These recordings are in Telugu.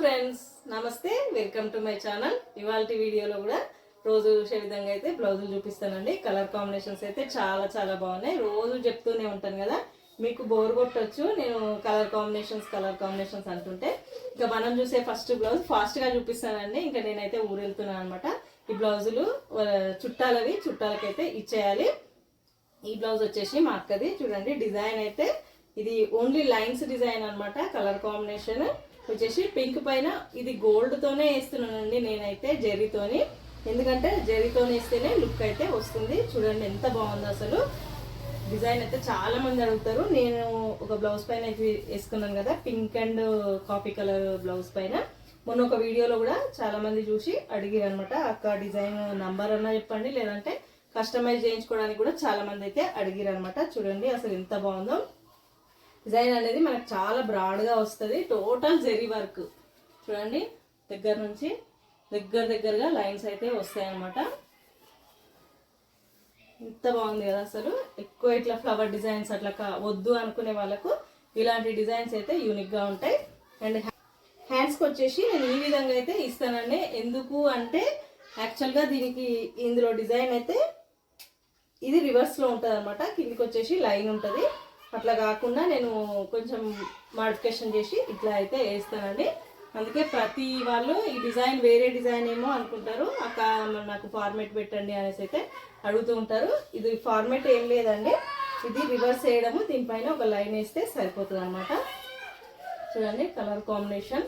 ఫ్రెండ్స్ నమస్తే. Welcome to my channel. ఇవాళ వీడియోలో కూడా రోజు చూసే విధంగా అయితే బ్లౌజులు చూపిస్తానండి. కలర్ కాంబినేషన్స్ అయితే చాలా చాలా బాగున్నాయి. రోజు చెప్తూనే ఉంటాను కదా మీకు బోర్ కొట్టొచ్చు. నేను కలర్ కాంబినేషన్స్ కలర్ కాంబినేషన్స్ అంటుంటే ఇంకా మనం చూసే ఫస్ట్ బ్లౌజ్ ఫాస్ట్గా చూపిస్తానండి. ఇంకా నేనైతే ఊరు వెళ్తున్నాను అనమాట ఈ బ్లౌజులు చుట్టాలవి చుట్టాలకైతే ఇచ్చేయాలి. ఈ బ్లౌజ్ వచ్చేసి మా అక్కది. చూడండి డిజైన్ అయితే ఇది ఓన్లీ లైన్స్ డిజైన్ అనమాట కలర్ కాంబినేషన్. వచ్చేసి పింక్ పైన ఇది గోల్డ్ తోనే వేస్తున్నానండి నేనైతే జెరీతోని ఎందుకంటే జెరీతోనే వేస్తేనే లుక్ అయితే వస్తుంది. చూడండి ఎంత బాగుందో అసలు. డిజైన్ అయితే చాలా మంది అడుగుతారు. నేను ఒక బ్లౌజ్ పైన అయితే వేసుకున్నాను కదా pink and coffee colour blouse పైన. మొన్న ఒక వీడియోలో కూడా చాలా మంది చూసి అడిగారు అనమాట అక్క డిజైన్ నంబర్ అన్నా చెప్పండి. లేదంటే కస్టమైజ్ చేయించుకోవడానికి కూడా చాలా మంది అయితే అడిగారు అనమాట చూడండి అసలు ఎంత బాగుందో. డిజైన్ అనేది మనకు చాలా బ్రాడ్గా వస్తుంది. టోటల్ జెరీ వర్క్ చూడండి దగ్గర నుంచి దగ్గర దగ్గరగా లైన్స్ అయితే వస్తాయి అన్నమాట బాగుంది కదా అసలు. ఎక్కువ ఇట్లా ఫ్లవర్ డిజైన్స్ అట్లా కా- వద్దు అనుకునే వాళ్ళకు ఇలాంటి డిజైన్స్ అయితే యూనిక్గా ఉంటాయి. అండ్ హ్యాండ్స్కి వచ్చేసి నేను ఈ విధంగా అయితే ఇస్తానండి. ఎందుకు అంటే యాక్చువల్గా దీనికి ఇందులో డిజైన్ అయితే ఇది రివర్స్లో ఉంటుంది అనమాట కిందికి వచ్చేసి లైన్ ఉంటుంది. అట్లా కాకుండా నేను కొంచెం మాడిఫికేషన్ చేసి ఇట్లా అయితే వేస్తానండి. అందుకే ప్రతి వాళ్ళు ఈ డిజైన్ వేరే డిజైన్ ఏమో అనుకుంటారు. అక్క నాకు ఫార్మేట్ పెట్టండి అనేసి అయితే అడుగుతూ ఉంటారు. ఇది ఫార్మేట్ ఏం లేదండి. ఇది రివర్స్ వేయడము దీనిపైన ఒక లైన్ వేస్తే సరిపోతుంది అనమాట చూడండి కలర్ కాంబినేషన్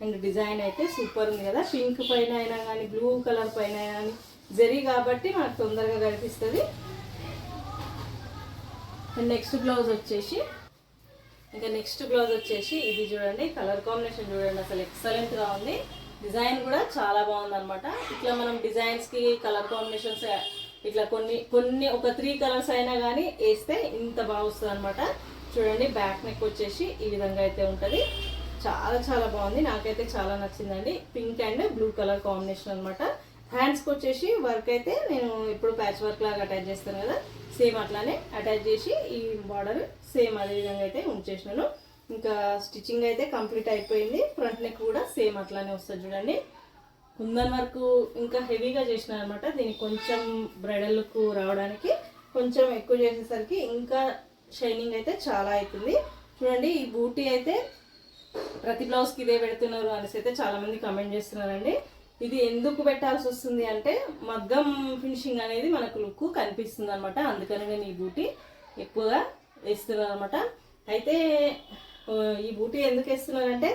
అండ్ డిజైన్ అయితే సూపర్ ఉంది కదా. పింక్ పైన అయినా కానీ బ్లూ కలర్ పైన అయినా కానీ జరీ కాబట్టి మనకు తొందరగా కనిపిస్తుంది. అండ్ నెక్స్ట్ బ్లౌజ్ వచ్చేసి ఇంకా నెక్స్ట్ బ్లౌజ్ వచ్చేసి ఇది చూడండి కలర్ కాంబినేషన్ చూడండి అసలు ఎక్సలెంట్గా ఉంది. డిజైన్ కూడా చాలా బాగుంది అనమాట ఇట్లా మనం డిజైన్స్కి కలర్ కాంబినేషన్స్ ఇట్లా కొన్ని కొన్ని ఒక త్రీ కలర్స్ అయినా కానీ వేస్తే ఇంత బాగుస్తుంది అనమాట చూడండి బ్యాక్ నెక్ వచ్చేసి ఈ విధంగా అయితే ఉంటుంది. చాలా చాలా బాగుంది. నాకైతే చాలా నచ్చిందండి. Pink and blue colour combination అనమాట హ్యాండ్స్కి వచ్చేసి వర్క్ అయితే నేను ఇప్పుడు ప్యాచ్ వర్క్ లాగా అటాచ్ చేస్తాను కదా. సేమ్ అట్లానే అటాచ్ చేసి ఈ బార్డర్ సేమ్ అదే విధంగా అయితే ఉంచేసినాను. ఇంకా స్టిచ్చింగ్ అయితే కంప్లీట్ అయిపోయింది. ఫ్రంట్ నెక్ కూడా సేమ్ అట్లానే వస్తుంది చూడండి. కుందన్ వరకు ఇంకా హెవీగా చేసిన అనమాట దీనికి కొంచెం బ్రైడల్ లుక్ రావడానికి కొంచెం ఎక్కువ చేసేసరికి ఇంకా షైనింగ్ అయితే చాలా అవుతుంది చూడండి ఈ బూటీ అయితే ప్రతి బ్లౌజ్కి ఇదే పెడుతున్నారు అనేసి అయితే చాలామంది కమెంట్ చేస్తున్నారండి. ఇది ఎందుకు పెట్టాల్సి వస్తుంది అంటే మగ్గం ఫినిషింగ్ అనేది మనకు లుక్ కనిపిస్తుంది అనమాట అందుకని నేను ఈ బూటీ ఎక్కువగా వేస్తున్నాను అనమాట అయితే ఈ బూటీ ఎందుకు వేస్తున్నానంటే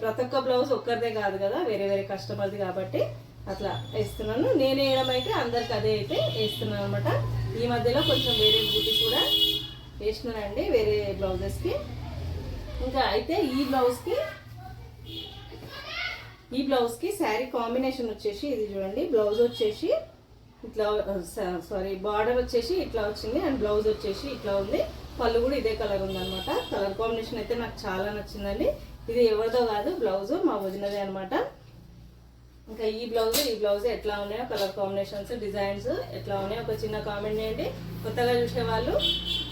ప్రతి ఒక్క బ్లౌజ్ ఒక్కరిదే కాదు కదా వేరే వేరే కస్టమర్ది కాబట్టి అట్లా వేస్తున్నాను. నేను వేయడం అయితే అందరికి అదే అయితే వేస్తున్నాను అనమాట ఈ మధ్యలో కొంచెం వేరే బూటీ కూడా వేసినానండి వేరే బ్లౌజెస్కి ఇంకా అయితే ఈ బ్లౌజ్కి ఈ బ్లౌజ్కి శారీ కాంబినేషన్ వచ్చేసి ఇది చూడండి. బ్లౌజ్ వచ్చేసి ఇట్లా సారీ బార్డర్ వచ్చేసి ఇట్లా వచ్చింది అండ్ బ్లౌజ్ వచ్చేసి ఇట్లా ఉంది. పళ్ళు కూడా ఇదే కలర్ ఉందనమాట కలర్ కాంబినేషన్ అయితే నాకు చాలా నచ్చిందండి. ఇది ఎవరిదో కాదు బ్లౌజ్ మా వదినదే అనమాట ఇంకా ఈ బ్లౌజ్ ఈ బ్లౌజ్ ఎట్లా ఉన్నాయో కలర్ కాంబినేషన్స్ డిజైన్స్ ఎట్లా ఉన్నాయో ఒక చిన్న కామెంట్ చేయండి. కొత్తగా చూసే వాళ్ళు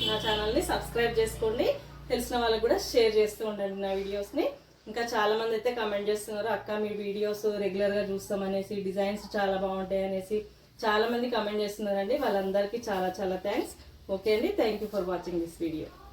నా ఛానల్ని సబ్స్క్రైబ్ చేసుకోండి. తెలిసిన వాళ్ళకి కూడా షేర్ చేస్తూ ఉండండి నా వీడియోస్ని ఇంకా చాలా మంది అయితే కమెంట్ చేస్తున్నారు అక్క మీ వీడియోస్ రెగ్యులర్గా చూస్తామనేసి డిజైన్స్ చాలా బాగుంటాయి అనేసి చాలా మంది చేస్తున్నారండి. వాళ్ళందరికీ చాలా చాలా థ్యాంక్స్ ఓకే అండి thank you for watching this video